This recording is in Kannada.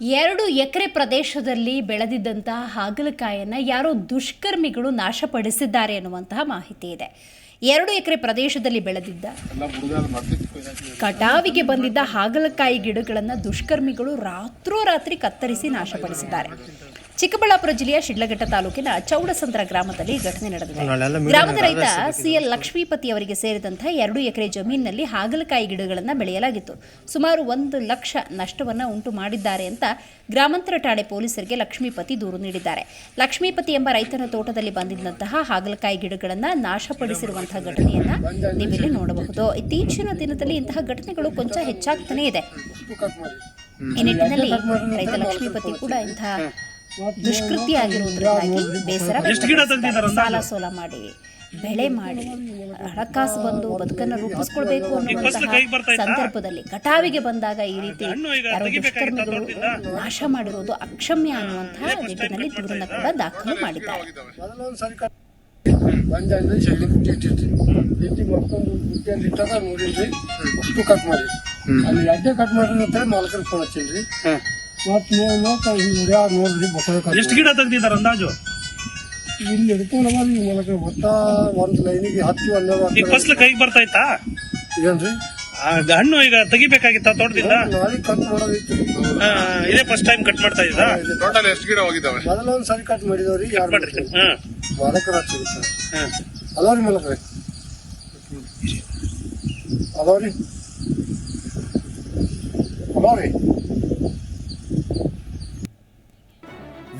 ಎರಡು ಎಕರೆ ಪ್ರದೇಶದಲ್ಲಿ ಬೆಳೆದಿದ್ದಂತಹ ಹಾಗಲಕಾಯನ್ನು ಯಾರೋ ದುಷ್ಕರ್ಮಿಗಳು ನಾಶಪಡಿಸಿದ್ದಾರೆ ಎನ್ನುವಂತಹ ಮಾಹಿತಿ ಇದೆ. ಎರಡು ಎಕರೆ ಪ್ರದೇಶದಲ್ಲಿ ಬೆಳೆದಿದ್ದ ಕಟಾವಿಗೆ ಬಂದಿದ್ದ ಹಾಗಲಕಾಯಿ ಗಿಡಗಳನ್ನು ದುಷ್ಕರ್ಮಿಗಳು ರಾತ್ರೋರಾತ್ರಿ ಕತ್ತರಿಸಿ ನಾಶಪಡಿಸಿದ್ದಾರೆ. ಚಿಕ್ಕಬಳ್ಳಾಪುರ ಜಿಲ್ಲೆಯ ಶಿಡ್ಲಘಟ್ಟ ತಾಲೂಕಿನ ಚೌಡಸಂದ್ರ ಗ್ರಾಮದಲ್ಲಿ ಘಟನೆ ನಡೆದಿದೆ. ಗ್ರಾಮದ ರೈತ ಸಿಎಲ್ ಲಕ್ಷ್ಮೀಪತಿ ಅವರಿಗೆ ಸೇರಿದಂತಹ ಎರಡು ಎಕರೆ ಜಮೀನಿನಲ್ಲಿ ಹಾಗಲಕಾಯಿ ಗಿಡಗಳನ್ನು ಬೆಳೆಯಲಾಗಿತ್ತು. ಸುಮಾರು ಒಂದು ಲಕ್ಷ ನಷ್ಟವನ್ನು ಉಂಟು ಮಾಡಿದ್ದಾರೆ ಅಂತ ಗ್ರಾಮಾಂತರ ಠಾಣೆ ಪೊಲೀಸರಿಗೆ ಲಕ್ಷ್ಮೀಪತಿ ದೂರು ನೀಡಿದ್ದಾರೆ. ಲಕ್ಷ್ಮೀಪತಿ ಎಂಬ ರೈತನ ತೋಟದಲ್ಲಿ ಬಂದಿದ್ದಂತಹ ಹಾಗಲಕಾಯಿ ಗಿಡಗಳನ್ನು ನಾಶಪಡಿಸಿರುವಂತಹ ಘಟನೆಯನ್ನ ನೀವಿಲ್ಲಿ ನೋಡಬಹುದು. ಇತ್ತೀಚಿನ ದಿನದಲ್ಲಿ ಇಂತಹ ಘಟನೆಗಳು ಕೊಂಚ ಹೆಚ್ಚಾಗ್ತಾನೆ ಇದೆ. ಈ ನಿಟ್ಟಿನಲ್ಲಿ ರೈತ ಲಕ್ಷ್ಮೀಪತಿ ಕೂಡ ಇಂತಹ ದುಷ್ಕೃತ್ಯ ಆಗಿರುವುದರಿಂದಾಗಿ ಬೇಸರ ಸಾಲ ಸೋಲ ಮಾಡಿ ಬೆಳೆ ಮಾಡಿ ಹಣಕಾಸು ಬಂದು ಬದುಕನ್ನು ರೂಪಿಸ್ಕೊಳ್ಬೇಕು ಅನ್ನುವಂತಹ ಸಂದರ್ಭದಲ್ಲಿ ಕಟಾವಿಗೆ ಬಂದಾಗ ಈ ರೀತಿ ಯಾರೋ ದುಷ್ಕರ್ಮಿಗಳು ನಾಶ ಮಾಡಿರುವುದು ಅಕ್ಷಮ್ಯ ಅನ್ನುವಂತಹ ನಿಟ್ಟಿನಲ್ಲಿ ದೂರನ್ನ ಕೂಡ ದಾಖಲು ಮಾಡಿದ್ದಾರೆ. ಬುಟ್ಟಿ ಇಟ್ಟಿರ್ತೀವಿ ಬುಟ್ಟಿಯಲ್ಲಿ ಇಟ್ಟಾಗ ನೋಡಿದ್ರಿ? ಅಷ್ಟು ಕಟ್ ಮಾಡಿ ಅಲ್ಲಿ ಅಡ್ಡೆ ಕಟ್ ಮಾಡಿದ ನಂತರ ಮಾಲಕರು ಫೋನ್ ಹಚ್ಚಿಲ್ರಿ ಮತ್ತೆ ನೀವು ನೋಡ್ತಾ ಎಷ್ಟು ಗಿಡ ತೆಗ್ದಿದ್ದಾರೆ ಅಂದಾಜು? ಇಲ್ಲಿ ಹಿಡ್ಕೊಂಡು ಬಂದು ಮೂಲಕ ಒಂದು ಲೈನಿಗೆ ಹತ್ತು ಹನ್ನೆರಡು ಈಗ ಫಸ್ಲ್ ಕೈಗೆ ಬರ್ತಾ ಇತ್ತಾ? ಹಣ್ಣು ಈಗ ತೆಗಿಬೇಕಾಗಿತ್ತ ತೋಟದಿಂದ? ನಾಳೆ ಕಟ್ ಮಾಡೋದಿತ್ತು. ಆ, ಇದೇ ಫಸ್ಟ್ ಟೈಮ್ ಕಟ್ ಮಾಡ್ತಾ ಇದ್ದ ಟೋಟಲ್ ಎಷ್ಟು ಗಿಡ ಹೋಗಿದ್ದಾವೆ? ಮೊದಲ ಒಂದು ಸರಿ ಕಟ್ ಮಾಡಿದವ್ರಿ ಯಾರು ಮಾಡ್ರಿ. ಹಾ. ಮಾಲಕರು ಅದಾವ್ರಿ ರೀ ಅದಾವ್ರಿ ಅದಾವ್ರಿ